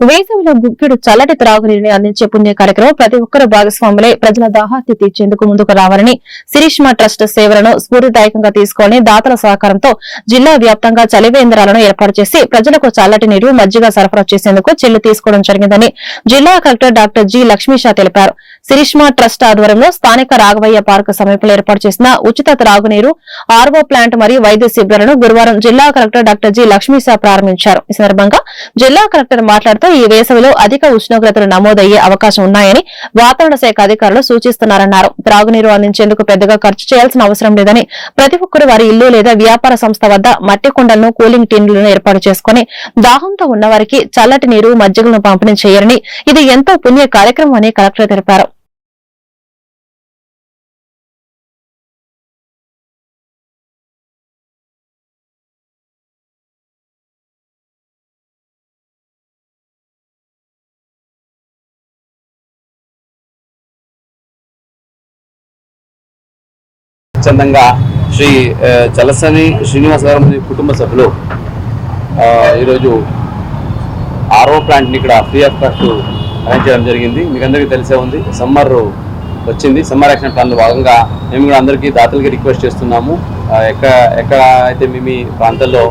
వేసవిలో గుప్పెడు చల్లటి త్రాగునీరుని అందించే పుణ్య కార్యక్రమం ప్రతి ఒక్కరు భాగస్వాములై. ప్రజల దాహార్తి తీర్చేందుకు ముందుకు రావాలని సిరిష్మా ట్రస్ట్ సేవలను స్ఫూర్తిదాయకంగా తీసుకొని దాతల సహకారంతో జిల్లా వ్యాప్తంగా చలివేంద్రాలను ఏర్పాటు చేసి ప్రజలకు చల్లటి నీరు మజ్జిగ సరఫరా చేసేందుకు చెల్లు తీసుకోవడం జరిగిందని జిల్లా కలెక్టర్ డాక్టర్ జి లక్ష్మీషా తెలిపారు. సిరిష్మా ట్రస్ట్ ఆధ్వర్యంలో స్థానిక రాఘవయ్య పార్క్ సమీపంలో ఏర్పాటు చేసిన ఉచిత త్రాగునీరు ఆర్వో ప్లాంట్ మరియు వైద్య శిబిరాలను గురువారం జిల్లా కలెక్టర్ డాక్టర్ జి లక్ష్మీషా ప్రారంభించారు. ఈ సందర్భంగా జిల్లా కలెక్టర్ మాట్లాడుతూ ఈ వేసవిలో అధిక ఉష్ణోగ్రతలు నమోదయ్యే అవకాశం ఉన్నాయని వాతావరణ శాఖ అధికారులు సూచిస్తున్నారన్నారు. త్రాగునీరు అందించేందుకు పెద్దగా ఖర్చు చేయాల్సిన అవసరం లేదని ప్రతి ఒక్కరు వారి ఇల్లు లేదా వ్యాపార సంస్థ వద్ద మట్టి కుండలను కూలింగ్ టిన్లను ఏర్పాటు చేసుకుని దాహంతో ఉన్నవారికి చల్లటి నీరు మజ్జిగలను పంపిణీ చేయాలని ఇది ఎంతో పుణ్య కార్యక్రమం అని కలెక్టర్ తెలిపారు. స్వచ్ఛందంగా శ్రీ చలసని శ్రీనివాస కుటుంబ సభ్యులు ఈరోజు ఆర్ఓ ప్లాంట్ని ఇక్కడ ఫ్రీ ఆఫ్ కాస్ట్ అరేంజ్ చేయడం జరిగింది. మీకు అందరికీ తెలిసే ఉంది. సమ్మర్ వచ్చింది. సమ్మర్ యాక్షన్ ప్లాన్లో భాగంగా మేము కూడా అందరికీ దాతలకి రిక్వెస్ట్ చేస్తున్నాము. ఎక్కడ ఎక్కడ అయితే మీ మీ ప్రాంతాల్లో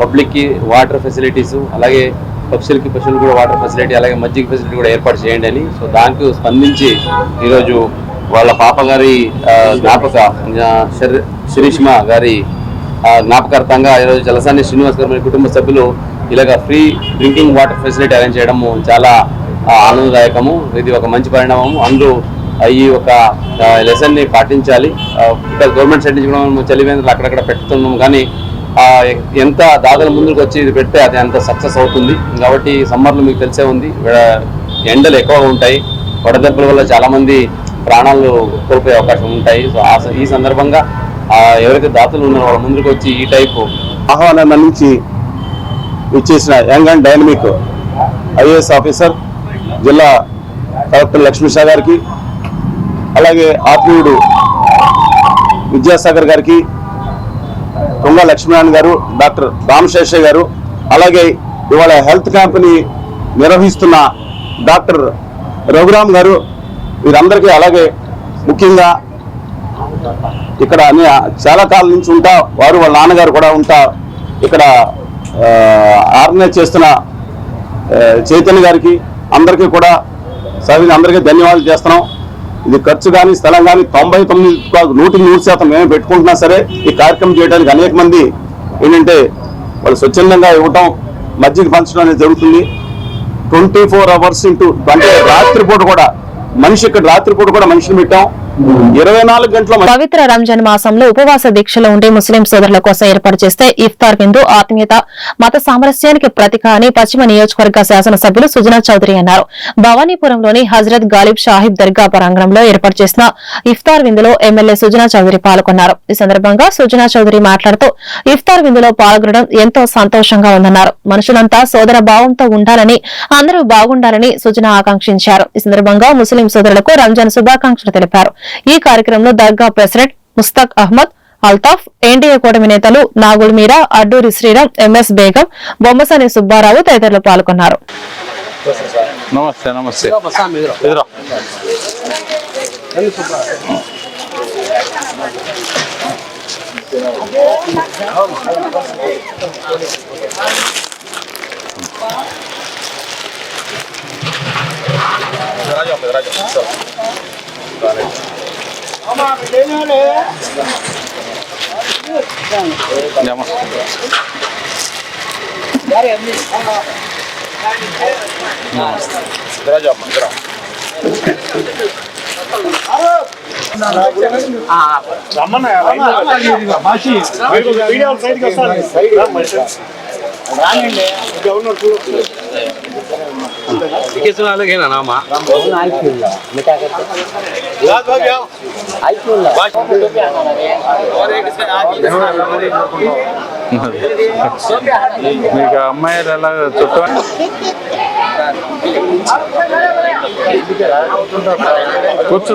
పబ్లిక్కి వాటర్ ఫెసిలిటీస్ అలాగే పక్షులకి పశువులు కూడా వాటర్ ఫెసిలిటీ అలాగే మజ్జిగ ఫెసిలిటీ కూడా ఏర్పాటు చేయండి అని. సో దానికి స్పందించి ఈరోజు వాళ్ళ పాప గారి జ్ఞాపక శిరీష్మ గారి జ్ఞాపకార్థంగా ఈరోజు జలసాని శ్రీనివాస్ గారి కుటుంబ సభ్యులు ఇలాగ free drinking water facility arrange చేయడము చాలా ఆనందదాయకము. ఇది ఒక మంచి పరిణామము. అందరూ ఈ ఒక లెసన్ని పాటించాలి. ఇక్కడ గవర్నమెంట్ సైడ్ నుంచి కూడా మనం చలివేంద్రులు అక్కడక్కడ పెడుతున్నాం కానీ ఎంత దాదాపు ముందుకు వచ్చి ఇది పెడితే అది అంత సక్సెస్ అవుతుంది. కాబట్టి సమ్మర్లో మీకు తెలిసే ఉంది. ఎండలు ఎక్కువగా ఉంటాయి. వడదెబ్బల వల్ల చాలామంది ప్రాణాలు కోల్పోయే అవకాశం ఉంటాయి. సో ఆ ఈ సందర్భంగా ఆ, ఎవరైతే దాతలు ఉన్నారో వాళ్ళ ముందుకు వచ్చి ఈ టైపు ఆహ్వానం నుంచి ఇచ్చేసిన young and dynamic IAS officer జిల్లా కలెక్టర్ లక్ష్మీషా గారికి అలాగే ఆత్మీయుడు విద్యాసాగర్ గారికి తుంగ లక్ష్మీనారాయణ గారు డాక్టర్ రామశేష గారు అలాగే ఇవాళ హెల్త్ క్యాంప్ని నిర్వహిస్తున్న డాక్టర్ రఘురామ్ గారు వీరందరికీ అలాగే ముఖ్యంగా ఇక్కడ అన్ని చాలా కాలం నుంచి ఉంటా వారు వాళ్ళ నాన్నగారు కూడా ఉంటా ఇక్కడ ఆర్గనైజ్ చేస్తున్న చైతన్య గారికి అందరికీ కూడా సరైన అందరికీ ధన్యవాదాలు చేస్తున్నాం. ఇది ఖర్చు కానీ స్థలం కానీ తొంభై తొమ్మిది నూటికి నూరు శాతం మేమే పెట్టుకుంటున్నా సరే ఈ కార్యక్రమం చేయడానికి అనేక మంది ఏంటంటే వాళ్ళు స్వచ్ఛందంగా ఇవ్వటం మజ్జిగ పంచడం అనేది జరుగుతుంది. ట్వంటీ ఫోర్ అవర్స్ ఇంటూ అంటే రాత్రిపూట కూడా మనిషి ఇక్కడ రాత్రిపూట కూడా మనిషిని పెట్టాం. ఇరవై నాలుగు గంటల పవిత్ర రంజాన్ మాసంలో ఉపవాస దీక్షలో ఉండే ముస్లిం సోదరుల కోసం ఏర్పాటు చేస్తే ఇఫ్తార్ విందు ఆత్మీయత మత సామరస్యానికి ప్రతీక అని పశ్చిమ నియోజకవర్గ శాసనసభ్యులు సుజనా చౌదరి అన్నారు. భవానీపురంలోని హజరత్ గాలిబ్ షాహిబ్ దర్గా ప్రాంగణంలో ఏర్పాటు చేసిన ఇఫ్తార్ విందులో ఎమ్మెల్యే సుజనా చౌదరి పాల్గొన్నారు. ఈ సందర్భంగా సుజనా చౌదరి మాట్లాడుతూ ఇఫ్తార్ విందులో పాల్గొనడం ఎంతో సంతోషంగా ఉందన్నారు. మనుషులంతా సోదర భావంతో ఉండాలని అందరూ బాగుండాలని సుజనా ఆకాంక్షించారు. ఈ సందర్భంగా ముస్లిం సోదరులకు రంజాన్ శుభాకాంక్షలు తెలిపారు. ఈ కార్యక్రమంలో దర్గా ప్రెసిడెంట్ ముస్తాక్ అహ్మద్ అల్తాఫ్ ఎన్డీఏ కూటమి నేతలు నాగుల్ మీరా అడ్డూరి శ్రీరామ్ ఎంఎస్ బేగం బొమ్మసాని సుబ్బారావు తదితరులు పాల్గొన్నారు. నమస్తే నమస్తే. రానండి ఇంకా ఉన్నాడు చూడు మీకు అమ్మాయిలు ఎలా చుట్టూ కూర్చో.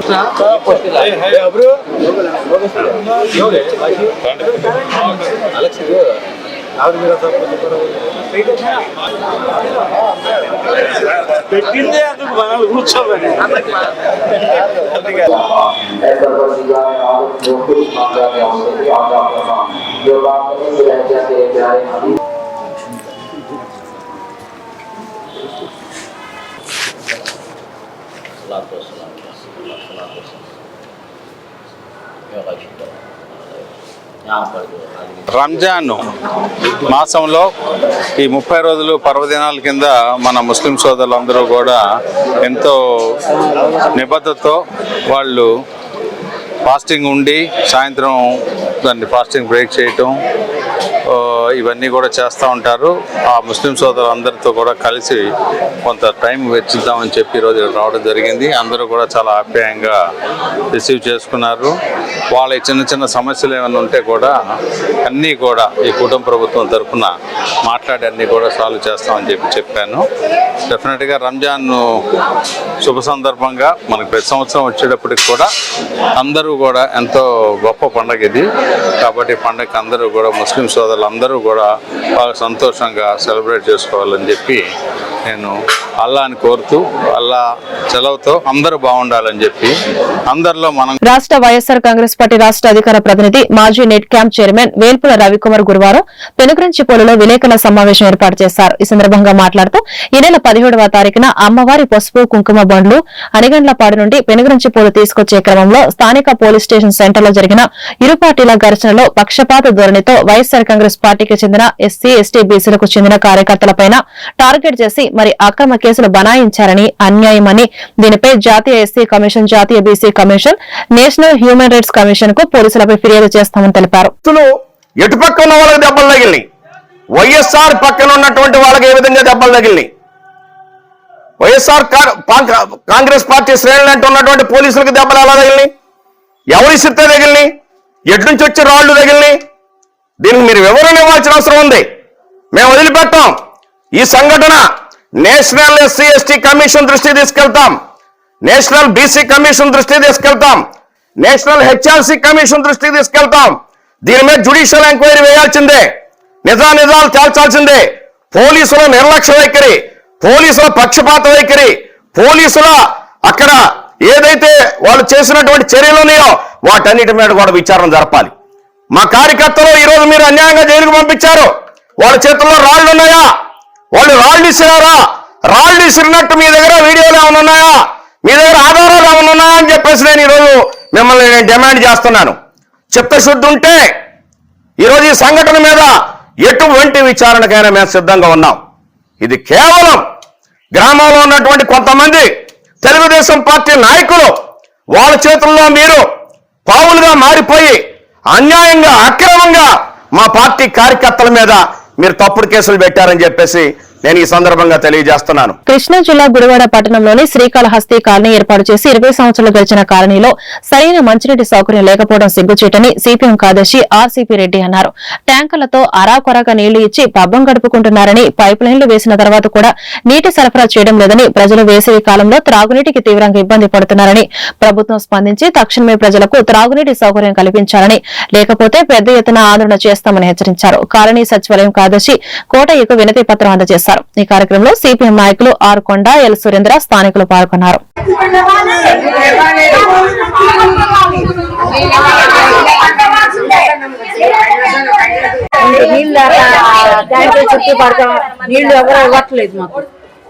పెట్టిందే అందుకు మనం కూర్చోమని రంజాన్ మాసంలో ఈ ముప్పై రోజులు పర్వదినాల కింద మన ముస్లిం సోదరులందరూ కూడా ఎంతో నిబద్ధతతో వాళ్ళు ఫాస్టింగ్ ఉండి సాయంత్రం దాన్ని ఫాస్టింగ్ బ్రేక్ చేయటం ఇవన్నీ కూడా చేస్తూ ఉంటారు. ఆ ముస్లిం సోదరులందరితో కూడా కలిసి కొంత టైం వెచ్చిద్దామని చెప్పి ఈరోజు రావడం జరిగింది. అందరూ కూడా చాలా ఆప్యాయంగా రిసీవ్ చేసుకున్నారు. వాళ్ళ చిన్న చిన్న సమస్యలు ఏమైనా ఉంటే కూడా అన్నీ కూడా ఈ కుటుంబ ప్రభుత్వం తరఫున మాట్లాడి అన్నీ కూడా సాల్వ్ చేస్తామని చెప్పి చెప్పాను. డెఫినెట్గా రంజాన్ శుభ సందర్భంగా మనకు ప్రతి సంవత్సరం వచ్చేటప్పటికి కూడా అందరూ కూడా ఎంతో గొప్ప పండగ ఇది. కాబట్టి పండగ అందరూ కూడా ముస్లిం సోదరు అందరూ కూడా బాగా సంతోషంగా సెలబ్రేట్ చేసుకోవాలని చెప్పి నేను అల్లాని కోరుతూ అల్లా సెలవుతో అందరూ బాగుండాలని చెప్పి అందరిలో మనం రాష్ట్ర వైఎస్ఆర్ కాంగ్రెస్ పార్టీ రాష్ట్ర అధికార ప్రతినిధి మాజీ net camp chairman Velpula Ravikumar గురువారం పెనుగంచిపోలులో విలేకరుల సమావేశం ఏర్పాటు చేశారు. ఈ సందర్భంగా మాట్లాడుతూ ఈ నెల పదిహేడవ తారీఖున అమ్మవారి పసుపు కుంకుమ బండ్లు అనిగండ్లపాడు నుండి పెనుగంచిపోలు తీసుకొచ్చే క్రమంలో స్థానిక పోలీస్ స్టేషన్ సెంటర్లో జరిగిన ఇరు పార్టీల ఘర్షణలో పక్షపాత ధోరణితో వైఎస్ఆర్ కాంగ్రెస్ పార్టీకి చెందిన ఎస్సీ ఎస్టీ బీసీలకు చెందిన కార్యకర్తలపై టార్గెట్ చేసి మరి అక్రమ కేసులు బనాయించారని అన్యాయమని దీనిపై జాతీయ ఎస్సీ కమిషన్ జాతీయ BC commission national human rights కమిషన్కు పోలీసులపై ఫిర్యాదు చేస్తామని తెలిపారు. ఎటు పక్క ఉన్న వాళ్ళకి దెబ్బలు తగిలినాయి? వైఎస్ఆర్ పక్కన ఉన్నటువంటి వాళ్ళకి ఏ విధంగా దెబ్బలు తగిలినాయి? వైఎస్ఆర్ కాంగ్రెస్ పార్టీ శ్రేణులు అంటూ ఉన్నటువంటి పోలీసులకు దెబ్బలు ఎలా తగిలినాయి? ఎవరి సిత్తే తగిలినాయి? ఎటు నుంచి వచ్చి రాళ్ళు తగిలినాయి? దీనికి మీరు వివరణ ఇవ్వాల్సిన అవసరం ఉంది. మేము వదిలిపెట్టాం. ఈ సంఘటన నేషనల్ ఎస్సీ ఎస్టీ కమిషన్ దృష్టి తీసుకెళ్తాం. నేషనల్ బీసీ కమిషన్ దృష్టి తీసుకెళ్తాం. నేషనల్ హెచ్ఆర్సీ కమిషన్ దృష్టికి తీసుకెళ్తాం. దీని మీద జుడిషియల్ ఎంక్వైరీ వేయాల్సిందే. నిజా నిజాలు తేల్చాల్సిందే. పోలీసుల నిర్లక్ష్య వైఖరి పోలీసుల పక్షపాత వైఖరి పోలీసుల అక్కడ ఏదైతే వాళ్ళు చేసినటువంటి చర్యలు ఉన్నాయో వాటన్నిటి మీద కూడా విచారణ జరపాలి. మా కార్యకర్తలు ఈరోజు మీరు అన్యాయంగా జైలుకు పంపించారు. వాళ్ళ చేతుల్లో రాళ్ళు ఉన్నాయా వాళ్ళు రాళ్ళు ఇసిరారా? రాళ్ళు ఇసిరినట్టు మీ దగ్గర వీడియోలు ఏమైనా ఉన్నాయా? మీ దగ్గర ఆధారాలు ఏమైనా ఉన్నాయా అని చెప్పేసి నేను ఈరోజు మిమ్మల్ని నేను డిమాండ్ చేస్తున్నాను. చిత్తశుద్ధి ఉంటే ఈరోజు ఈ సంఘటన మీద ఎటువంటి విచారణకైనా మేము సిద్ధంగా ఉన్నాం. ఇది కేవలం గ్రామంలో ఉన్నటువంటి కొంతమంది తెలుగుదేశం పార్టీ నాయకులు వాళ్ళ చేతుల్లో మీరు పావులుగా మారిపోయి అన్యాయంగా అక్రమంగా మా పార్టీ కార్యకర్తల మీద మీరు తప్పుడు కేసులు పెట్టారని చెప్పేసి నేను ఈ సందర్భంగా తెలియజేస్తున్నాను. కృష్ణా జిల్లా గుడివాడ పట్టణంలోని శ్రీకాళహస్తి కాలనీ ఏర్పాటు చేసి ఇరవై సంవత్సరాలు గడిచిన కాలనీలో సరైన మంచినీటి సౌకర్యం లేకపోవడం సిగ్గుచేటని సిపిఎం కార్యదర్శి ఆర్సీపీ రెడ్డి అన్నారు. ట్యాంకర్లతో అరాకొరాగా నీళ్ళు ఇచ్చి పబ్బం గడుపుకుంటున్నారని పైప్ లైన్లు వేసిన తర్వాత కూడా నీటి సరఫరా చేయడం లేదని ప్రజలు వేసవి కాలంలో త్రాగునీటికి తీవ్రంగా ఇబ్బంది పడుతున్నారని ప్రభుత్వం స్పందించి తక్షణమే ప్రజలకు త్రాగునీటి సౌకర్యం కల్పించాలని లేకపోతే పెద్ద ఎత్తున ఆందోళన చేస్తామని హెచ్చరించారు. కాలనీ సచివాలయం కార్యదర్శి కోటయ్యకు వినతి పత్రం అందజేశారు. ఈ కార్యక్రమంలో సిపిఎం నాయకులు ఆర్ కొండ ఎల్ సురేంద్ర స్థానికులు పాల్గొన్నారు. నీళ్ళు దాంట్లో చుట్టూ పడతాం నీళ్ళు ఎవరు ఇవ్వట్లేదు మాకు.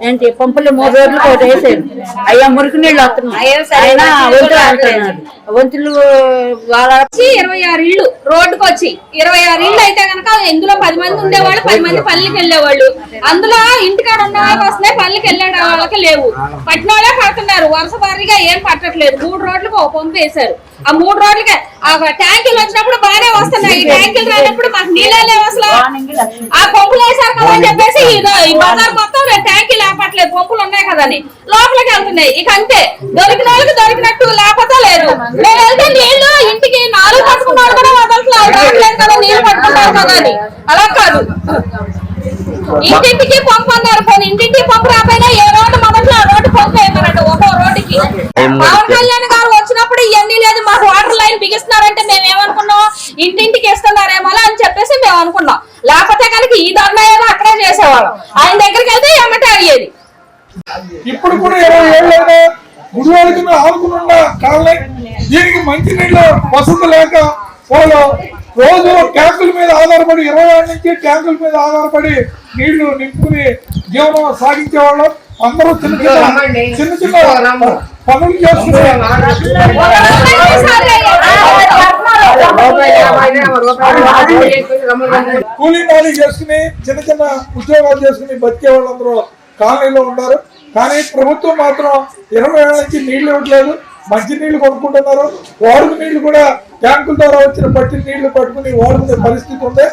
ఏంటి పంపులు మూడు రోజులు ఒకటి వేసారు. అయ్యా మురికి నీళ్ళు వస్తున్నాయి. వంతులు వచ్చి ఇరవై ఆరు ఇళ్ళు రోడ్డుకు వచ్చి. ఇరవై ఆరు ఇళ్ళు అయితే కనుక ఇందులో పది మంది ఉండేవాళ్ళు పది మంది పల్లెకి వెళ్ళేవాళ్ళు. అందులో ఇంటికాడ ఉన్న వాళ్ళకి వస్తున్నాయి పల్లెకి వెళ్ళే వాళ్ళకి లేవు. పట్టిన వాళ్ళే పడుతున్నారు. వరుస వారీగా ఏం పట్టట్లేదు. మూడు రోడ్లకు ఒక పంపు వేశారు. ఆ మూడు రోడ్లకి ఆ ట్యాంకులు వచ్చినప్పుడు బాగానే వస్తున్నాయి. ఈ ట్యాంకులు రానప్పుడు మాకు నీళ్ళే లేవు అసలు. ఆ పంపులు వేశారు కదా అని చెప్పేసి ఈ బజార్ మొత్తం నేను ట్యాంకీ లేపట్లేదు. పంపులు ఉన్నాయి కదా అని. లోపలికి వెళ్తున్నాయి. ఇక అంతే. దొరికిన వాళ్ళకి దొరికినట్టు లేకపోతే లేదు. మేము వెళ్తే నీళ్ళు ఇంటికి నాలుగు పట్టుకున్నాడు కూడా వదలట్లేదు రావట్లేదు కదా నీళ్ళు పట్టుకున్నారు కదా అని. అలా కాదు. ఇంటింటికి పంపు అన్నారు పోనీ. ఇంటింటికి పంపు రాపోయినా ఏ రోడ్డు మొదట్లో ఆ రోడ్డు పంపు వేయమన్నట్టు ఒక్కో రోడ్డుకి. పవన్ కళ్యాణ్ గారు వచ్చినప్పుడు ఇవన్నీ లేదు మాకు వాటర్ లైన్ బిగిస్తున్నారంటే మేము ఏమనుకున్నాం? ఇంటింటికి ఇస్తున్నారేమో అని చెప్పేసి మేము అనుకున్నాం. లేకపోతే కనుక ఈ ఏదో అక్కడే చేసేవాళ్ళం. ఆయన దగ్గరికి వెళ్తే ఇప్పుడు కూడా ఇరవై ఏళ్ళైనా గుడివాడికి ఆనుకున్న కాలనీ దీనికి మంచినీళ్ళ వసతి లేక వాళ్ళు రోజు ట్యాంకుల మీద ఆధారపడి ఇరవై ఏళ్ళ నుంచి ట్యాంకుల మీద ఆధారపడి నీళ్ళు నింపుకుని జీవనం సాగించేవాళ్ళం అందరూ చిన్న చిన్న చిన్న చిన్న పనులు చేసుకునే కూలీ నాలి చేసుకుని చిన్న చిన్న ఉద్యోగాలు చేసుకుని బతికే వాళ్ళందరూ కాలనీలో ఉన్నారు. కానీ ప్రభుత్వం మాత్రం ఇరవై ఏళ్ళ నుంచి నీళ్ళు ఇవ్వట్లేదు. మంచినీళ్ళు కొనుక్కుంటున్నారు. వాడుకు నీళ్ళు కూడా ట్యాంకుల ద్వారా వచ్చిన పట్టిన నీళ్ళు పట్టుకుని వాడుకునే పరిస్థితి ఉంది.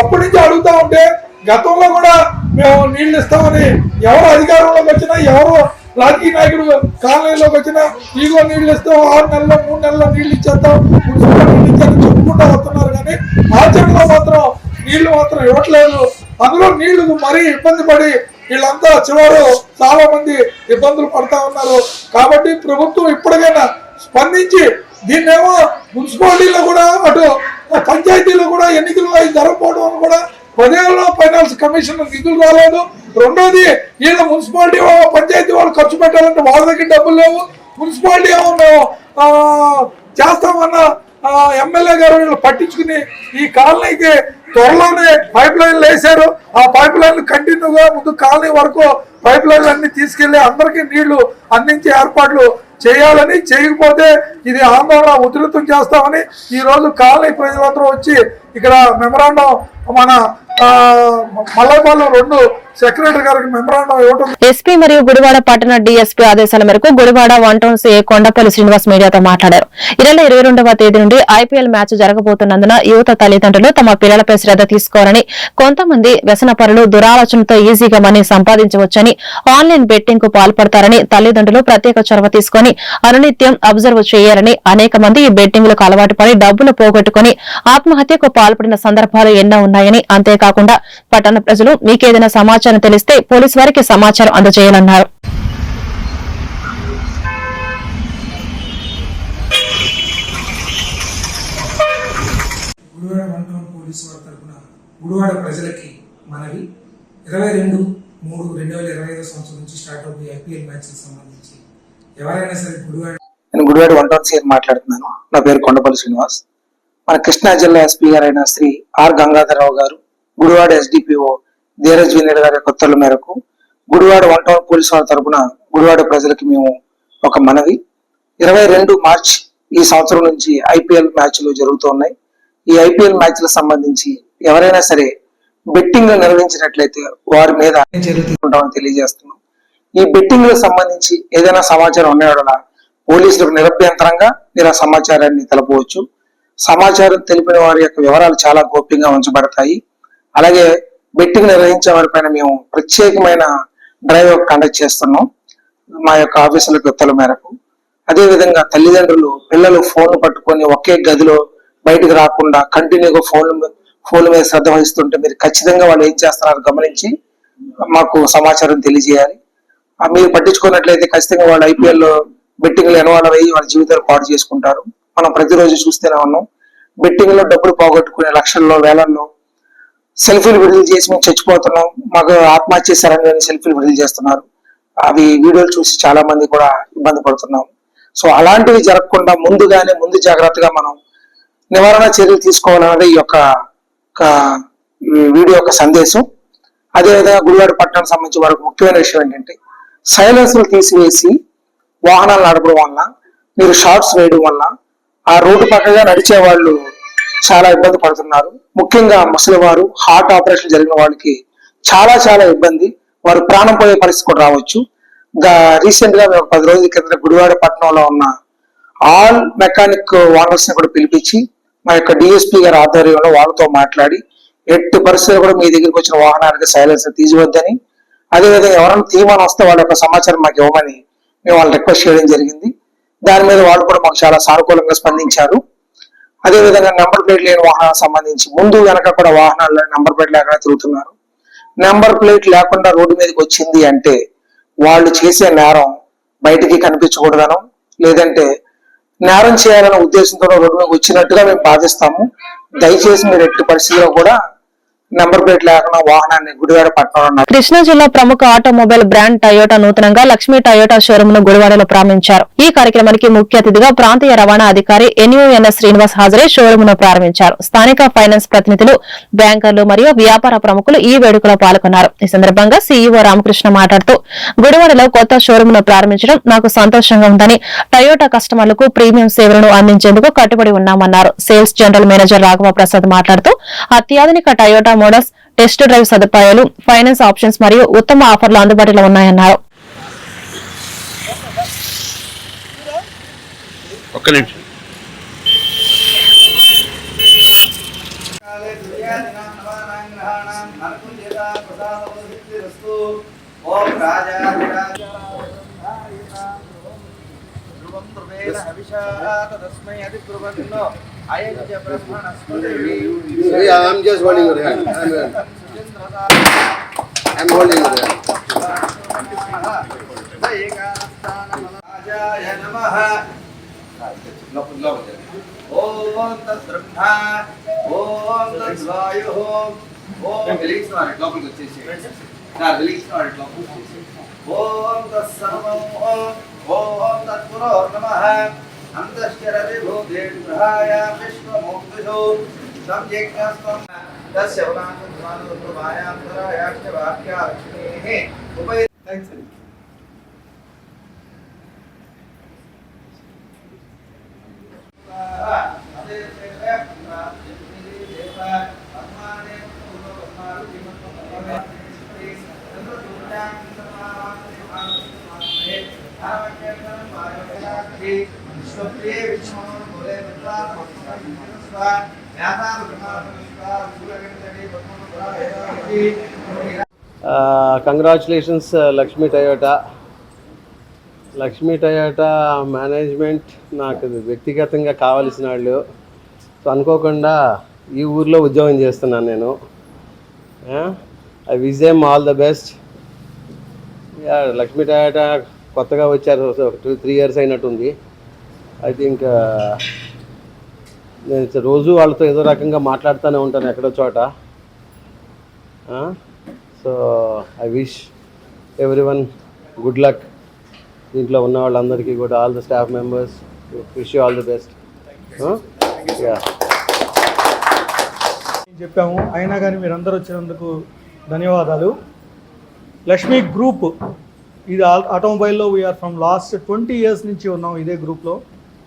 అప్పటి నుంచి అడుగుతా ఉంటే గతంలో కూడా మేము నీళ్ళు ఇస్తామని ఎవరు అధికారంలోకి వచ్చినా ఎవరు రాజకీయ నాయకుడు కాలనీలోకి వచ్చినా ఈగో నీళ్ళు ఇస్తాం ఆరు నెలల్లో మూడు నెలల్లో నీళ్ళు ఇచ్చేస్తాం నీళ్ళు ఇచ్చేస్తాం చెప్పుకుంటూ వస్తున్నారు. కానీ ఆచరణలో మాత్రం నీళ్ళు మాత్రం ఇవ్వట్లేదు. అందులో నీళ్ళు మరీ ఇబ్బంది పడి వీళ్ళంతా చివరు చాలా మంది ఇబ్బందులు పడతా ఉన్నారు. కాబట్టి ప్రభుత్వం ఇప్పటికైనా స్పందించి దీన్నేమో మున్సిపాలిటీలో కూడా అటు పంచాయతీలో కూడా ఎన్నికలు అవి జరగకపోవడం కూడా పదేళ్ళలో ఫైనాన్స్ కమిషన్ నిధులు రాలేదు. రెండోది వీళ్ళ మున్సిపాలిటీ వాళ్ళు పంచాయతీ వాళ్ళు ఖర్చు పెట్టాలంటే వాళ్ళ దగ్గర డబ్బులు లేవు. మున్సిపాలిటీ ఏమో మేము చేస్తామన్న ఎమ్మెల్యే గారు వీళ్ళు పట్టించుకుని ఈ కాలనీకి త్వరలోనే పైప్ లైన్లు వేశారు. ఆ పైప్ లైన్లు కంటిన్యూగా ముందు కాలనీ వరకు పైప్ లైన్లు అన్ని తీసుకెళ్ళి అందరికీ నీళ్ళు అందించే ఏర్పాట్లు చేయాలని చేయకపోతే ఇది ఆందోళన ఉధృతం చేస్తామని ఈ రోజు కాలనీ ప్రజలందరూ వచ్చి ఇక్కడ మెమరాండం మన ఎస్పీ మరియు గుడివాడ పట్టణ డిఎస్పీ ఆదేశాల మేరకు Gudivada one town CA Kondapalli Srinivas మీడియాతో మాట్లాడారు. ఈ నెల ఇరవై రెండవ తేదీ నుండి ఐపీఎల్ మ్యాచ్ జరగబోతున్నందున యువత తల్లిదండ్రులు తమ పిల్లలపై శ్రద్ధ తీసుకోవాలని కొంతమంది వ్యసనపరులు దురాలోచనతో ఈజీగా మనీ సంపాదించవచ్చని ఆన్లైన్ బెట్టింగ్కు పాల్పడతారని తల్లిదండ్రులు ప్రత్యేక చొరవ తీసుకుని అనునిత్యం అబ్జర్వ్ చేయాలని అనేక మంది ఈ బెట్టింగ్లకు అలవాటు పడి డబ్బులు పోగొట్టుకుని ఆత్మహత్యకు పాల్పడిన సందర్భాలు ఎన్నో ఉన్నాయని అంతేకాకుండా పట్టణ ప్రజలు మీకేదైనా సమాచారం తెలిస్తే పోలీసు వారికి సమాచారం అందజేయాలన్నారు. గుడివాడ పోలీసు వారి ప్రజలకి మనవి. ఇరవై రెండు మూడు రెండు వేల ఇరవై ఐదో సంవత్సరం నుంచి స్టార్ట్ అవుతుంది ఐపీఎల్ మ్యాచ్కి సంబంధించి. ఎవరైనా సరే గుడివాడ నేను గుడివాడ వన్ టౌన్ సీఎం మాట్లాడుతున్నాను. నా పేరు కొండపల్లి శ్రీనివాస్. మన కృష్ణా జిల్లా ఎస్పీ గారైన శ్రీ ఆర్ గంగాధరరావు గారు గుడివాడ ఎస్డిపిఓ ధీరజ్ వినీడ్ గారి ఉత్తర్వుల మేరకు గుడివాడ వన్ టౌన్ పోలీసు వారి తరపున గుడివాడ ప్రజలకి మేము ఒక మనవి. ఇరవై రెండు మార్చ్ ఈ సంవత్సరం నుంచి ఐపీఎల్ మ్యాచ్లు జరుగుతున్నాయి ఈ ఐపీఎల్ మ్యాచ్లకు సంబంధించి ఎవరైనా సరే బెట్టింగ్ నిర్వహించినట్లయితే వారి మీద చర్యలు తీసుకుంటామని తెలియజేస్తున్నాం. ఈ బెట్టింగ్లకు సంబంధించి ఏదైనా సమాచారం ఉన్నాయో పోలీసులకు నిరభ్యంతరంగా మీరు ఆ సమాచారాన్ని తెలపవచ్చు. సమాచారం తెలిపిన వారి యొక్క వివరాలు చాలా గోప్యంగా ఉంచబడతాయి. అలాగే బెట్టింగ్ నిర్వహించే వారిపైన మేము ప్రత్యేకమైన డ్రైవ్ కండక్ట్ చేస్తున్నాం. మా యొక్క ఆఫీసులకు గుత్తల మేరకు. అదేవిధంగా తల్లిదండ్రులు పిల్లలు ఫోన్లు పట్టుకొని ఒకే గదిలో బయటకు రాకుండా కంటిన్యూగా ఫోన్ ఫోన్ మీద శ్రద్ధ వహిస్తుంటే మీరు ఖచ్చితంగా వాళ్ళు ఏం చేస్తున్నారు గమనించి మాకు సమాచారం తెలియజేయాలి. మీరు పట్టించుకున్నట్లయితే ఖచ్చితంగా వాళ్ళు ఐపీఎల్లో బెట్టింగ్లు ఎనవాళ్ళు అయ్యి వాళ్ళ జీవితాలు పాడు చేసుకుంటారు. మనం ప్రతిరోజు చూస్తూనే ఉన్నాం. బెట్టింగ్లో డబ్బులు పోగొట్టుకునే లక్షల్లో వేలల్లో సెల్ఫీలు విడుదల చేసి మేము చచ్చిపోతున్నాం. మాకు ఆత్మహత్య చేశారని సెల్ఫీలు విడుదల చేస్తున్నారు. అవి వీడియోలు చూసి చాలా మంది కూడా ఇబ్బంది పడుతున్నాం సో అలాంటివి జరగకుండా ముందుగానే ముందు జాగ్రత్తగా మనం నివారణ చర్యలు తీసుకోవాలన్నది ఈ యొక్క ఒక, వీడియో యొక్క సందేశం. అదేవిధంగా గుడివాడ పట్టణానికి సంబంధించి వరకు ముఖ్యమైన విషయం ఏంటంటే సైలెన్స్లు తీసివేసి వాహనాలు నడపడం వల్ల మీరు షార్ట్స్ వేయడం వల్ల ఆ రోడ్డు పక్కగా నడిచే వాళ్ళు చాలా ఇబ్బంది పడుతున్నారు. ముఖ్యంగా ముసలి వారు హార్ట్ ఆపరేషన్ జరిగిన వాళ్ళకి చాలా చాలా ఇబ్బంది. వారు ప్రాణం పోయే పరిస్థితి కూడా రావచ్చు. రీసెంట్గా మేము పది రోజుల కింద గుడివాడ పట్టణంలో ఉన్న ఆల్ మెకానిక్ ఓనర్స్ని కూడా పిలిపించి మా యొక్క డిఎస్పీ గారి ఆధ్వర్యంలో వాళ్ళతో మాట్లాడి ఎట్టి పరిస్థితులు కూడా మీ దగ్గరికి వచ్చిన వాహనానికి సైలెన్స్ తీసివద్దని అదేవిధంగా ఎవరైనా తీయమని వస్తే వాళ్ళ యొక్క సమాచారం మాకు ఇవ్వమని మేము వాళ్ళు రిక్వెస్ట్ చేయడం జరిగింది. దాని మీద వాళ్ళు కూడా మాకు చాలా సానుకూలంగా స్పందించారు. అదేవిధంగా నెంబర్ ప్లేట్ లేని వాహనాలకు సంబంధించి ముందు వెనక కూడా వాహనాలు నెంబర్ ప్లేట్ లేకుండా తిరుగుతున్నారు. నెంబర్ ప్లేట్ లేకుండా రోడ్డు మీదకి వచ్చింది అంటే వాళ్ళు చేసే నేరం బయటికి కనిపించకూడదనం లేదంటే నేరం చేయాలనే ఉద్దేశంతో రోడ్డు మీద వచ్చినట్టుగా మేము బాధిస్తాము దయచేసి మీరు ఎట్టి పరిస్థితిలో కూడా నెంబర్ ప్లేట్ లేకుండా వాహనాన్ని గుడివాడ పట్టణంలో కృష్ణా జిల్లా ప్రముఖ ఆటోమొబైల్ బ్రాండ్ టయోటా నూతనంగా లక్ష్మీ టయోటా షోరూమ్ను గుడివాడలో ప్రారంభించారు. ఈ కార్యక్రమానికి ముఖ్య అతిథిగా ప్రాంతీయ రవాణా అధికారి ఎన్యూఎన్ఎస్ శ్రీనివాస్ హాజరే షోరూమ్ను ప్రారంభించారు. స్థానిక ఫైనాన్స్ ప్రతినిధులు బ్యాంకర్లు మరియు వ్యాపార ప్రముఖులు ఈ వేడుకలో పాల్గొన్నారు. ఈ సందర్భంగా సీఈఓ రామకృష్ణ మాట్లాడుతూ గుడివాడలో కొత్త షోరూమ్ను ప్రారంభించడం నాకు సంతోషంగా ఉందని టయోటా కస్టమర్లకు ప్రీమియం సేవలను అందించేందుకు కట్టుబడి ఉన్నామన్నారు. Sales general manager Raghava Prasad మాట్లాడుతూ అత్యాధునిక టయోటా మోడల్స్ టెస్ట్ డ్రైవ్ సదుపాయాలు ఫైనాన్స్ ఆప్షన్స్ మరియు ఉత్తమ ఆఫర్లు అందుబాటులో ఉన్నాయన్నారు. ఒక్క నిమిషం. ఓం రాజా తస్మై అయం చ Brahmanaspati I'm just holding your hand. I'm, I'm holding your hand. రాజాయ నమః ఓం తద్బ్రహ్మ ఓం తద్వాయు ఓం రిలీజ్ వారి లోపలికి వచ్చేసి రిలీజ్ వారి లోపలికి వచ్చేసి ఓం తత్సర్వం ఓం తత్పురో నమః छन्दश्चरविभूतेग्रहाया विश्वमोक्तिषु तं जिज्ञास्त्वं तस्य वनान्तरायान्तरायाश्च वाक्या लक्ष्मीः उपय thanks Anil congratulations Lakshmi Toyota Lakshmi Toyota management నాకు వ్యక్తిగతంగా కావలసిన వాళ్ళు. సో అనుకోకుండా ఈ ఊర్లో ఉద్యోగం చేస్తున్నాను నేను. I wish them all the best yeah Lakshmi Toyota కొత్తగా వచ్చారు. టూ త్రీ ఇయర్స్ అయినట్టుంది. ఐ థింక్ నేను రోజు వాళ్ళతో ఏదో రకంగా మాట్లాడుతూనే ఉంటాను ఎక్కడో చోట. So I wish everyone good luck దీంట్లో ఉన్న వాళ్ళందరికీ కూడా all the staff members wish you all the best. Yeah. చెప్పాము? అయినా కానీ మీరందరూ వచ్చినందుకు ధన్యవాదాలు. లక్ష్మీ గ్రూప్ ఇది ఆటోమొబైల్లో we're from last twenty years నుంచి ఉన్నాం ఇదే గ్రూప్లో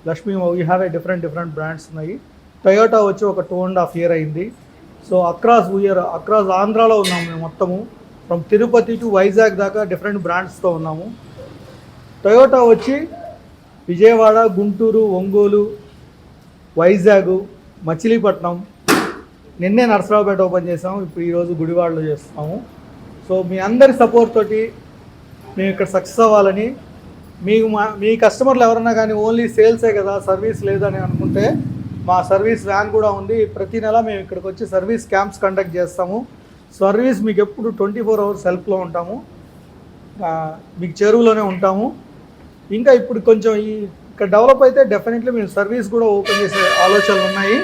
Lakshmi we have a different different brands ఉన్నాయి. టయోటా వచ్చి ఒక టూ అండ్ హాఫ్ ఇయర్ అయింది. So across we are across ఆంధ్రాలో ఉన్నాము మేము మొత్తము. ఫ్రమ్ తిరుపతి టు వైజాగ్ దాకా డిఫరెంట్ బ్రాండ్స్తో ఉన్నాము. టయోటా వచ్చి విజయవాడ గుంటూరు ఒంగోలు వైజాగ్ మచిలీపట్నం. నిన్నే నరసరావుపేట ఓపెన్ చేసాము. ఇప్పుడు ఈరోజు గుడివాడలో చేస్తాము. సో మీ అందరి సపోర్ట్ తోటి మేము ఇక్కడ సక్సెస్ అవ్వాలని. మీకు మా మీ కస్టమర్లు ఎవరన్నా కానీ ఓన్లీ సేల్సే కదా సర్వీస్ లేదని అనుకుంటే మా సర్వీస్ వ్యాన్ కూడా ఉంది. ప్రతి నెల మేము ఇక్కడికి వచ్చి సర్వీస్ క్యాంప్స్ కండక్ట్ చేస్తాము. సర్వీస్ మీకు ఎప్పుడు ట్వంటీ ఫోర్ అవర్స్ హెల్ప్లో ఉంటాము. మీకు చెరువులోనే ఉంటాము. ఇంకా ఇప్పుడు కొంచెం ఈ ఇక్కడ డెవలప్ అయితే డెఫినెట్లీ మేము సర్వీస్ కూడా ఓపెన్ చేసే ఆలోచనలు ఉన్నాయి.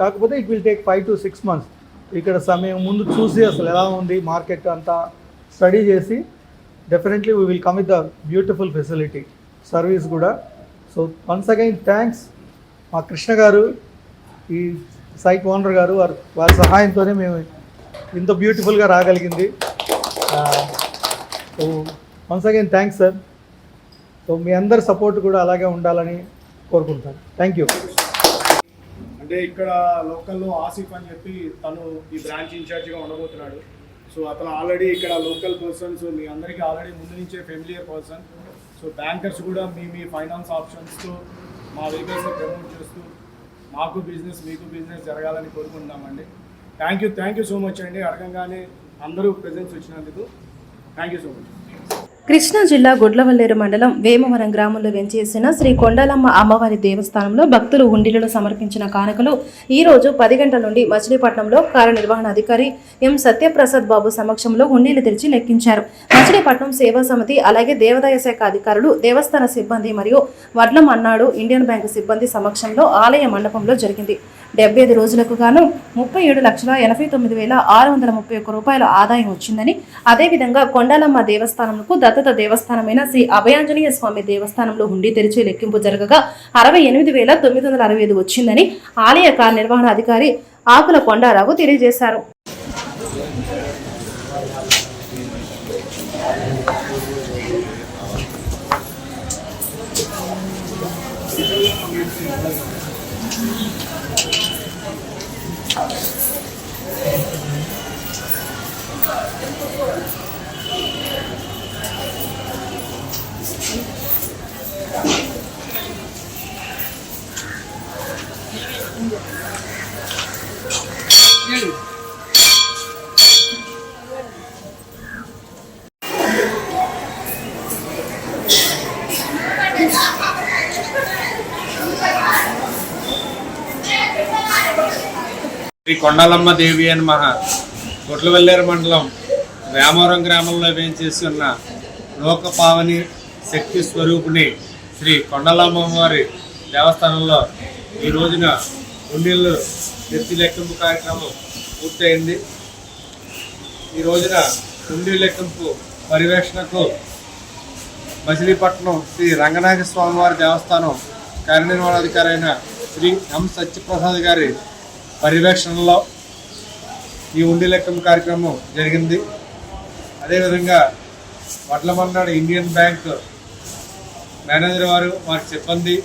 కాకపోతే it will take five to six months ఇక్కడ సమయం ముందు చూసి అసలు ఎలా ఉంది మార్కెట్ అంతా స్టడీ చేసి definitely we will come with the beautiful facility service కూడా. సో వన్స్ అగైన్ థ్యాంక్స్ మా కృష్ణ గారు ఈ సైట్ ఓనర్ గారు వారి వారి సహాయంతోనే మేము ఇంత బ్యూటిఫుల్గా రాగలిగింది. So once again thanks sir so మీ అందరి సపోర్ట్ కూడా అలాగే ఉండాలని కోరుకుంటాను థ్యాంక్ యూ అంటే ఇక్కడ లోకల్లో ఆసిఫ్ అని చెప్పి తను ఈ బ్రాంచ్ ఇన్ఛార్జిగా ఉండబోతున్నాడు. సో అతను ఆల్రెడీ ఇక్కడ లోకల్ పర్సన్స్ మీ అందరికీ ఆల్రెడీ ముందు నుంచే ఫెమిలియర్ పర్సన్ సో బ్యాంకర్స్ కూడా మీ మీ ఫైనాన్స్ ఆప్షన్స్తో మా వెహికల్స్ని ప్రమోట్ చేస్తూ మాకు బిజినెస్ మీకు బిజినెస్ జరగాలని కోరుకుంటున్నామండి. Thank you thank you so much అండి. అడగంగానే అందరూ ప్రజెన్స్ వచ్చినందుకు thank you so much Krishna జిల్లా గుడ్లవల్లేరు మండలం వేమవరం గ్రామంలో వెంచేసిన శ్రీ కొండలమ్మ అమ్మవారి దేవస్థానంలో భక్తులు హుండీలలో సమర్పించిన కానుకలు ఈ రోజు పది గంటల నుండి మచిలీపట్నంలో కార్యనిర్వహణ అధికారి ఎం సత్యప్రసాద్ బాబు సమక్షంలో హుండీలు తెరిచి లెక్కించారు. మచిలీపట్నం సేవా సమితి అలాగే దేవాదాయ శాఖ అధికారులు దేవస్థాన సిబ్బంది మరియు వడ్లం అన్నాడు ఇండియన్ బ్యాంకు సిబ్బంది సమక్షంలో ఆలయ మండపంలో జరిగింది. డెబ్బై ఐదు రోజులకు గాను ముప్పై ఏడు లక్షల ఎనభై తొమ్మిది వేల ఆరు వందల ముప్పై ఒక్క రూపాయల ఆదాయం వచ్చిందని అదేవిధంగా కొండాలమ్మ దేవస్థానంకు దత్తత దేవస్థానమైన శ్రీ అభయాంజనేయ స్వామి దేవస్థానంలో హుండీ తెరిచి లెక్కింపు జరగగా అరవై ఎనిమిది వేల తొమ్మిది వందల అరవై ఐదు వచ్చిందని ఆలయ కార్యనిర్వహణ అధికారి ఆకుల కొండారావు తెలియజేశారు. శ్రీ కొండలమ్మ దేవి అని మహా గుట్లవల్లేరు మండలం రామవరం గ్రామంలో వేయించేసి ఉన్న లోకపావని శక్తి స్వరూపిణి శ్రీ కొండలమ్మ వారి దేవస్థానంలో ఈ రోజున ఉండిళ్ళు నెత్తి లెక్కింపు కార్యక్రమం పూర్తయింది. ఈ రోజున గుండె లెక్కింపు పర్యవేక్షణకు మచిలీపట్నం శ్రీ రంగనాథ స్వామివారి దేవస్థానం కార్యనిర్వహణాధికారి అయిన శ్రీ ఎం సత్యప్రసాద్ గారి పర్యవేక్షణలో ఈ ఉండి లెక్కం కార్యక్రమం జరిగింది. అదేవిధంగా వడ్లమన్నాడు ఇండియన్ బ్యాంక్ మేనేజర్ వారు వారి సిబ్బంది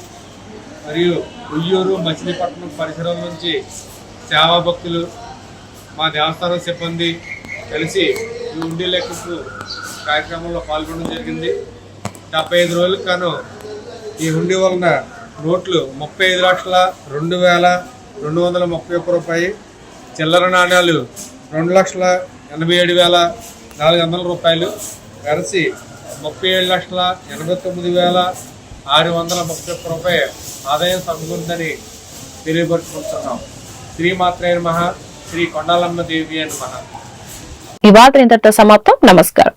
మరియు ఉయ్యూరు మచిలీపట్నం పరిసరం నుంచి సేవా భక్తులు మా దేవస్థానం సిబ్బంది కలిసి ఈ ఉండి లెక్కకు కార్యక్రమంలో పాల్గొనడం జరిగింది. డెబ్బై ఐదు రోజులకు కాను ఈ హుండీ వలన నోట్లు ముప్పై ఐదు లక్షల రెండు వేల రెండు వందల ముప్పై ఒక్క రూపాయి చిల్లర నాణ్యాలు రెండు లక్షల ఎనభై ఏడు వేల నాలుగు వందల రూపాయలు కలిసి ముప్పై ఏడు లక్షల ఎనభై తొమ్మిది వేల ఆరు వందల ముప్పై ఒక్క రూపాయి ఆదాయం సమకూరుందని తెలియపరుచుకుంటున్నాం. శ్రీమాత్రే మహా శ్రీ కొండాలమ్మ దేవి అని మహా ఈ వార్త ఇంతటితో సమాప్తం. నమస్కారం.